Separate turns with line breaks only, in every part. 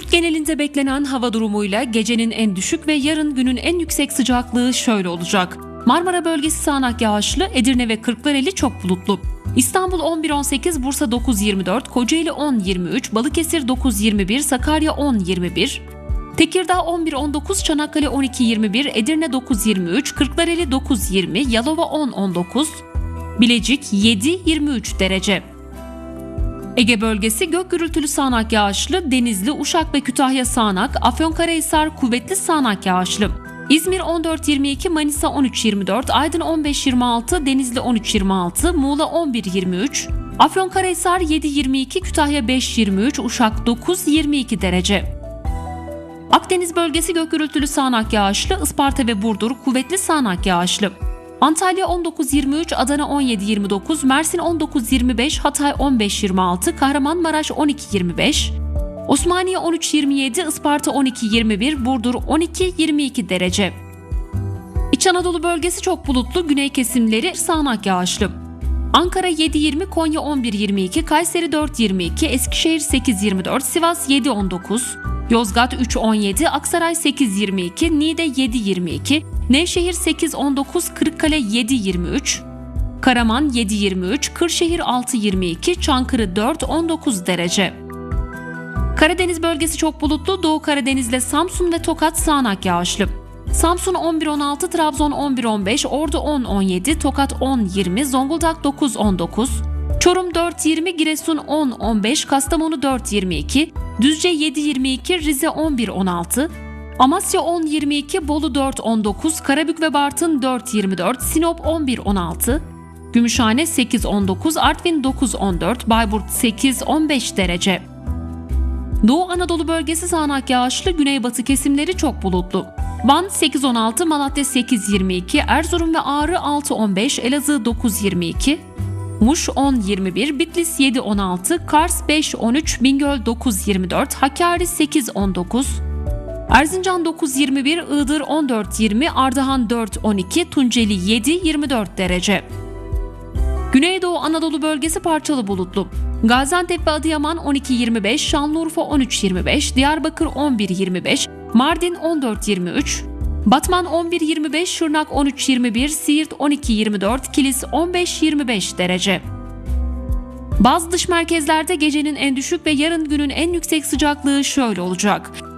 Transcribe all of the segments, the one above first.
genelinde beklenen hava durumuyla gecenin en düşük ve yarın günün en yüksek sıcaklığı şöyle olacak. Marmara bölgesi sağanak yağışlı, Edirne ve Kırklareli çok bulutlu. İstanbul 11-18, Bursa 9-24, Kocaeli 10-23, Balıkesir 9-21, Sakarya 10-21, Tekirdağ 11-19, Çanakkale 12-21, Edirne 9-23, Kırklareli 9-20, Yalova 10-19, Bilecik 7-23 derece. Ege bölgesi gök gürültülü sağanak yağışlı, Denizli, Uşak ve Kütahya sağanak, Afyonkarahisar kuvvetli sağanak yağışlı. İzmir 14-22, Manisa 13-24, Aydın 15-26, Denizli 13-26, Muğla 11-23, Afyonkarahisar 7-22, Kütahya 5-23, Uşak 9-22 derece. Akdeniz bölgesi gök gürültülü sağanak yağışlı, Isparta ve Burdur kuvvetli sağanak yağışlı. Antalya 19-23, Adana 17-29, Mersin 19-25, Hatay 15-26, Kahramanmaraş 12-25, Osmaniye 13-27, Isparta 12-21, Burdur 12-22 derece. İç Anadolu bölgesi çok bulutlu, güney kesimleri sağanak yağışlı. Ankara 7-20, Konya 11-22, Kayseri 4-22, Eskişehir 8-24, Sivas 7-19, Yozgat 3-17, Aksaray 8-22, Niğde 7-22, Nevşehir 8-19, Kırıkkale 7-23, Karaman 7-23, Kırşehir 6-22, Çankırı 4-19 derece. Karadeniz bölgesi çok bulutlu, Doğu Karadeniz'le Samsun ve Tokat sağanak yağışlı. Samsun 11-16, Trabzon 11-15, Ordu 10-17, Tokat 10-20, Zonguldak 9-19, Çorum 4-20, Giresun 10-15, Kastamonu 4-22, Düzce 7-22, Rize 11-16, Amasya 10-22, Bolu 4-19, Karabük ve Bartın 4-24, Sinop 11-16, Gümüşhane 8-19, Artvin 9-14, Bayburt 8-15 derece. Doğu Anadolu bölgesi sağanak yağışlı, güneybatı kesimleri çok bulutlu. Van 8-16, Malatya 8-22, Erzurum ve Ağrı 6-15, Elazığ 9-22, Muş 10-21, Bitlis 7-16, Kars 5-13, Bingöl 9-24, Hakkari 8-19, Erzincan 9-21, Iğdır 14-20, Ardahan 4-12, Tunceli 7-24 derece. Güneydoğu Anadolu bölgesi parçalı bulutlu. Gaziantep ve Adıyaman 12-25, Şanlıurfa 13-25, Diyarbakır 11-25, Mardin 14-23, Batman 11-25, Şırnak 13-21, Siirt 12-24, Kilis 15-25 derece. Bazı dış merkezlerde gecenin en düşük ve yarın günün en yüksek sıcaklığı şöyle olacak.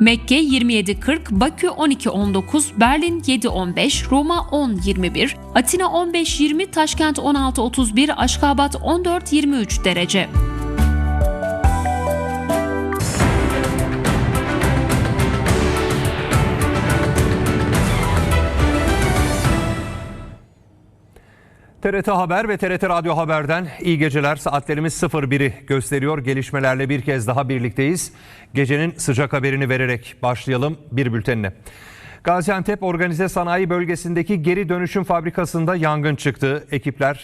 Mekke 27-40, Bakü 12-19, Berlin 7-15, Roma 10-21, Atina 15-20, Taşkent 16-31, Aşkabat 14-23 derece.
TRT Haber ve TRT Radyo Haber'den iyi geceler. Saatlerimiz 01'i gösteriyor. Gelişmelerle bir kez daha birlikteyiz. Gecenin sıcak haberini vererek başlayalım bir bültenine. Gaziantep Organize Sanayi Bölgesi'ndeki geri dönüşüm fabrikasında yangın çıktı. Ekipler